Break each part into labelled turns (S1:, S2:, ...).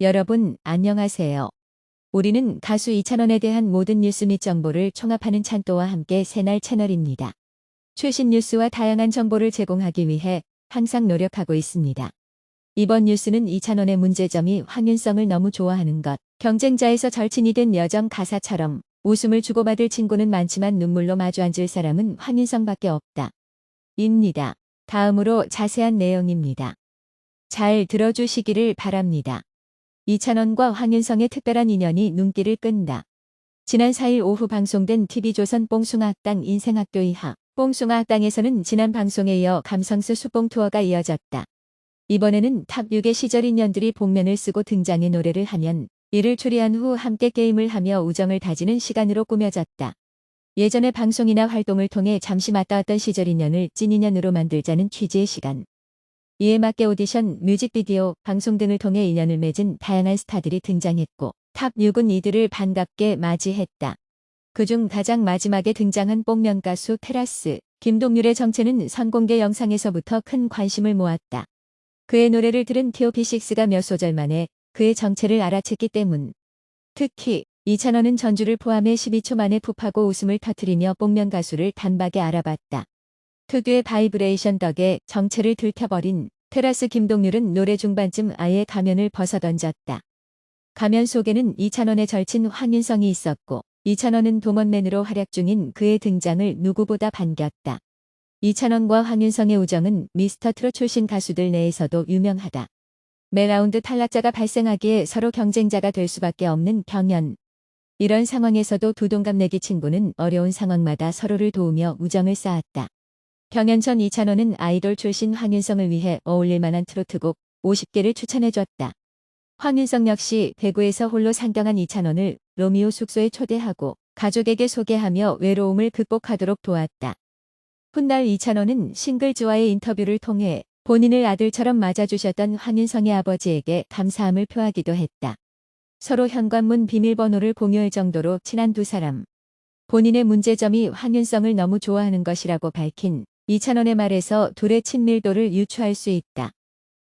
S1: 여러분, 안녕하세요. 우리는 가수 이찬원에 대한 모든 뉴스 및 정보를 총합하는 찬또와 함께 새날 채널입니다. 최신 뉴스와 다양한 정보를 제공하기 위해 항상 노력하고 있습니다. 이번 뉴스는 이찬원의 문제점이 황윤성을 너무 좋아하는 것, 경쟁자에서 절친이 된 여정 가사처럼 웃음을 주고받을 친구는 많지만 눈물로 마주 앉을 사람은 황윤성밖에 없다. 입니다. 다음으로 자세한 내용입니다. 잘 들어주시기를 바랍니다. 이찬원과 황윤성의 특별한 인연이 눈길을 끈다. 지난 4일 오후 방송된 TV조선 뽕숭아학당 인생학교 이하 뽕숭아학당에서는 지난 방송에 이어 감성스 수뽕 투어가 이어졌다. 이번에는 탑 6의 시절 인연들이 복면을 쓰고 등장해 노래를 하면 이를 추리한 후 함께 게임을 하며 우정을 다지는 시간으로 꾸며졌다. 예전의 방송이나 활동을 통해 잠시 맞닿았던 시절 인연을 찐 인연으로 만들자는 취지의 시간. 이에 맞게 오디션, 뮤직비디오, 방송 등을 통해 인연을 맺은 다양한 스타들이 등장했고 탑 6은 이들을 반갑게 맞이했다. 그중 가장 마지막에 등장한 뽕면 가수 테라스, 김동률의 정체는 선공개 영상에서부터 큰 관심을 모았다. 그의 노래를 들은 TOP6가 몇 소절 만에 그의 정체를 알아챘기 때문. 특히 이찬원은 전주를 포함해 12초 만에 푹하고 웃음을 터뜨리며 뽕면 가수를 단박에 알아봤다. 특유의 바이브레이션 덕에 정체를 들켜버린 테라스 김동률은 노래 중반쯤 아예 가면을 벗어던졌다. 가면 속에는 이찬원의 절친 황윤성이 있었고 이찬원은 동원맨으로 활약 중인 그의 등장을 누구보다 반겼다. 이찬원과 황윤성의 우정은 미스터 트롯 출신 가수들 내에서도 유명하다. 매 라운드 탈락자가 발생하기에 서로 경쟁자가 될 수밖에 없는 경연. 이런 상황에서도 두 동갑내기 친구는 어려운 상황마다 서로를 도우며 우정을 쌓았다. 전 이찬원은 아이돌 출신 황윤성을 위해 어울릴 만한 트로트곡 50개를 추천해줬다. 황윤성 역시 대구에서 홀로 상경한 이찬원을 로미오 숙소에 초대하고 가족에게 소개하며 외로움을 극복하도록 도왔다. 훗날 이찬원은 싱글즈와의 인터뷰를 통해 본인을 아들처럼 맞아주셨던 황윤성의 아버지에게 감사함을 표하기도 했다. 서로 현관문 비밀번호를 공유할 정도로 친한 두 사람. 본인의 문제점이 황윤성을 너무 좋아하는 것이라고 밝힌 이찬원의 말에서 둘의 친밀도를 유추할 수 있다.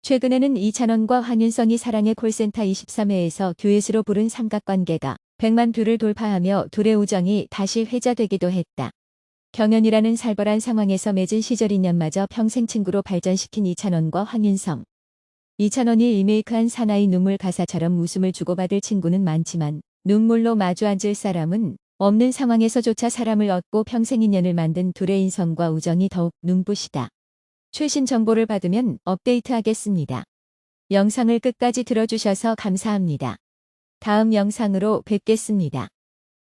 S1: 최근에는 이찬원과 황윤성이 사랑의 콜센터 23회에서 듀엣으로 부른 삼각관계가 100만 뷰를 돌파하며 둘의 우정이 다시 회자되기도 했다. 경연이라는 살벌한 상황에서 맺은 시절 인연마저 평생 친구로 발전시킨 이찬원과 황윤성. 이찬원이 리메이크한 사나이 눈물 가사처럼 웃음을 주고받을 친구는 많지만 눈물로 마주 앉을 사람은 없는 상황에서조차 사람을 얻고 평생 인연을 만든 둘의 인성과 우정이 더욱 눈부시다. 최신 정보를 받으면 업데이트하겠습니다. 영상을 끝까지 들어주셔서 감사합니다. 다음 영상으로 뵙겠습니다.